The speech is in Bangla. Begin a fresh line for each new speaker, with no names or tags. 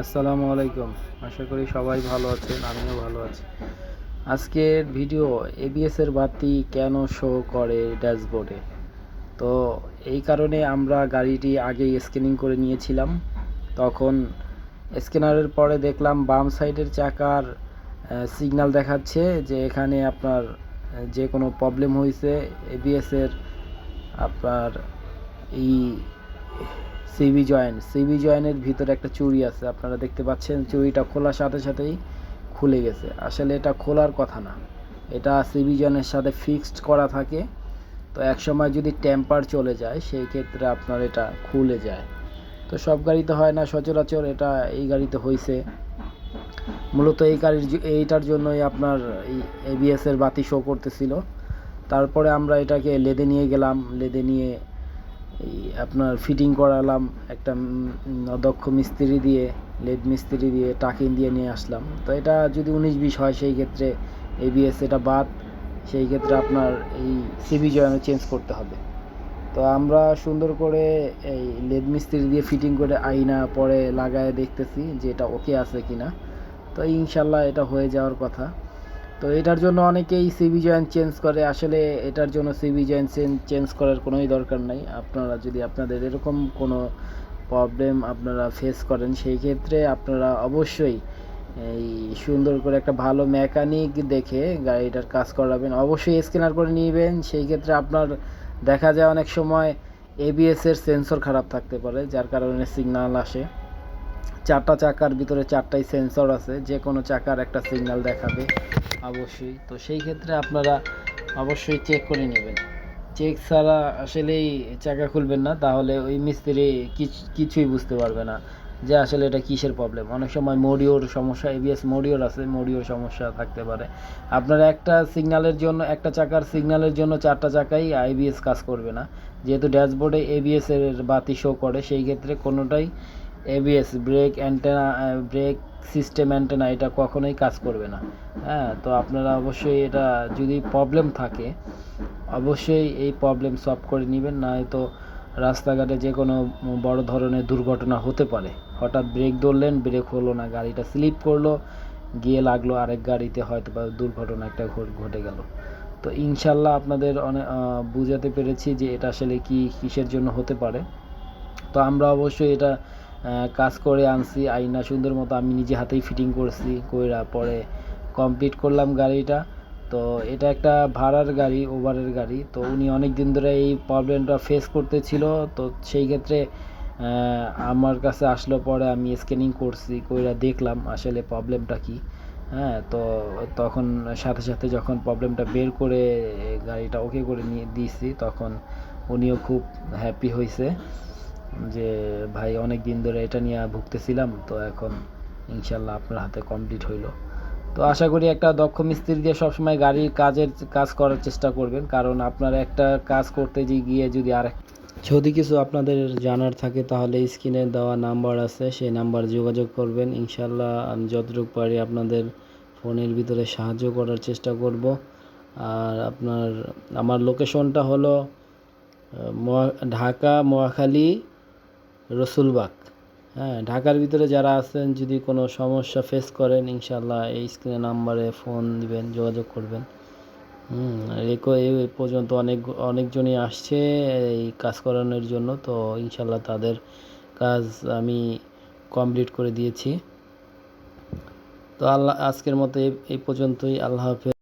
আসসালামু আলাইকুম। আশা করি সবাই ভালো আছেন, আমিও ভালো আছি। আজকের ভিডিও এবিএস এর বাতি কেন শো করে ড্যাশবোর্ডে তো এই কারণে আমরা গাড়িটি আগেই স্ক্যানিং করে নিয়েছিলাম। তখন স্ক্যানারের পরে দেখলাম বাম সাইডের চাকার সিগন্যাল দেখাচ্ছে যে এখানে আপনার যে কোনো প্রবলেম হয়েছে। এবিএস এর আপনার এই সিবি জয়েন্ট সিবি জয়েন্টের ভিতরে একটা চুরি আছে, আপনারা দেখতে পাচ্ছেন চুরিটা খোলার সাথে সাথেই খুলে গেছে। আসলে এটা খোলার কথা না, এটা সিবি জয়েন্টের সাথে ফিক্সড করা থাকে, তো এক সময় যদি টেম্পার চলে যায়, সেই ক্ষেত্রে আপনার এটা খুলে যায়। তো সব গাড়িতে হয় না, সচরাচর এটা এই গাড়িতে হয়েছে মূলত এই গাড়ির এইটার জন্যই আপনার এই এবিএস এর বাতি শো করতেছিল। তারপরে আমরা এটাকে লেদে নিয়ে গেলাম, লেদে নিয়ে এই আপনার ফিটিং করালাম একটা অদক্ষ মিস্ত্রি দিয়ে লেদ মিস্ত্রি দিয়ে টাকিন দিয়ে নিয়ে আসলাম। তো এটা যদি উনিশ বিশ হয় সেই ক্ষেত্রে এবিএস এটা বাদ, সেই ক্ষেত্রে আপনার এই সিবি জয়েন্ট চেঞ্জ করতে হবে। তো আমরা সুন্দর করে এই লেদ মিস্ত্রি দিয়ে ফিটিং করে আইনা পরে লাগায় দেখতেছি যে এটা ওকে আছে কিনা। তো ইনশাল্লাহ এটা হয়ে যাওয়ার কথা। তো এটার জন্য অনেকেই সিবি জয়েন্ট চেঞ্জ করে। আসলে এটার জন্য সিবি জয়েন্ট চেঞ্জ করার কোনোই দরকার নাই। আপনারা যদি আপনাদের এরকম কোনো প্রবলেম আপনারা ফেস করেন, সেই ক্ষেত্রে আপনারা অবশ্যই এই সুন্দর করে একটা ভালো মেকানিক দেখে গাড়িটার কাজ করাবেন। অবশ্যই স্ক্যানার করে নিবেন। সেই ক্ষেত্রে আপনার দেখা যায় অনেক সময় এবিএস এর সেন্সর খারাপ থাকতে পারে, যার কারণে সিগনাল আসে। চারটা চাকার ভিতরে চারটাই সেন্সর আছে যে কোনো চাকার একটা সিগন্যাল দেখাবে অবশ্যই। তো সেই ক্ষেত্রে আপনারা অবশ্যই চেক করে নেবেন। চেক ছাড়া আসলেই চাকা খুলবেন না, তাহলে ওই মিস্ত্রি কিছ- কিছুই বুঝতে পারবে না যে আসলে এটা কিসের প্রবলেম অনেক সময় মোডিওর সমস্যা এবিএস মোডিওর আছে মোডিওর সমস্যা থাকতে পারে। আপনার একটা সিগন্যালের জন্য, একটা চাকার সিগন্যালের জন্য চারটা চাকাই আইবিএস কাজ করবে না। যেহেতু ড্যাশবোর্ডে এবিএস এর বাতি শো করে, সেই ক্ষেত্রে কোনোটাই ABS brake anti-lock brake system anti-lock এটা কখনোই কাজ করবে না। হ্যাঁ তো আপনারা অবশ্যই এটা যদি প্রবলেম থাকে, অবশ্যই এই প্রবলেম সলভ করে নেবেন, নয়তো রাস্তাঘাটে যে কোনো বড় ধরনের দুর্ঘটনা হতে পারে। হঠাৎ ব্রেক ধরলেন ব্রেক হলো না, গাড়িটা স্লিপ করল, গিয়ে লাগল আরেক গাড়িতে হয়তো বা দুর্ঘটনা একটা ঘট- গেল। তো ইনশাল্লাহ আপনাদের অনেক বুঝাতে পেরেছি যে এটা আসলে কি, কিসের জন্য হতে পারে। তো আমরা অবশ্যই এটা কাজ করে আনছি। আইনা সুন্দর মতো আমি নিজে হাতেই ফিটিং করছি, কইরা পরে কমপ্লিট করলাম গাড়িটা। তো এটা একটা ভাড়ার গাড়ি ওভারের গাড়ি। তো উনি অনেক দিন ধরে এই প্রবলেমটা ফেস করতেছিল। তো সেই ক্ষেত্রে আমার কাছে আসলো, পরে আমি স্ক্যানিং করছি, কইরা দেখলাম আসলে প্রবলেমটা কি। হ্যাঁ তো তখন সাথে সাথে যখন প্রবলেমটা বের করে গাড়িটা ওকে করে নিয়ে দিয়েছি তখন উনিও খুব হ্যাপি হয়েছে যে, ভাই অনেক দিন ধরে এটা নিয়ে ভুগতেছিলাম, তো এখন ইনশাল্লাহ আপনার হাতে কমপ্লিট হইল। তো আশা করি একটা দক্ষ মিস্ত্রি দিয়ে সবসময় গাড়ির কাজের কাজ করার চেষ্টা করবেন, কারণ আপনার একটা কাজ করতে গিয়ে যদি আর যদি কিছু আপনাদের জানার থাকে, তাহলে স্ক্রিনে দেওয়া নাম্বার আছে, সেই নাম্বার যোগাযোগ করবেন। ইনশাল্লাহ আমি যতটুকু পারি আপনাদের ফোনের ভিতরে সাহায্য করার চেষ্টা করব। আর আপনার, আমার লোকেশনটা হলো ঢাকা, মহাখালী রসুলবাগ হ্যাঁ ঢাকার ভিতরে যারা আছেন, যদি কোনো সমস্যা ফেস করেন ইনশাল্লাহ এই স্ক্রিনে নাম্বারে ফোন দিবেন, যোগাযোগ করবেন। হুম এই পর্যন্ত অনেক, অনেকজনই আসছে এই কাজ করানোর জন্য, তো ইনশাল্লাহ তাদের কাজ আমি কমপ্লিট করে দিয়েছি। তো আল্লাহ, আজকের মতো এই পর্যন্তই। আল্লাহ হাফেজ।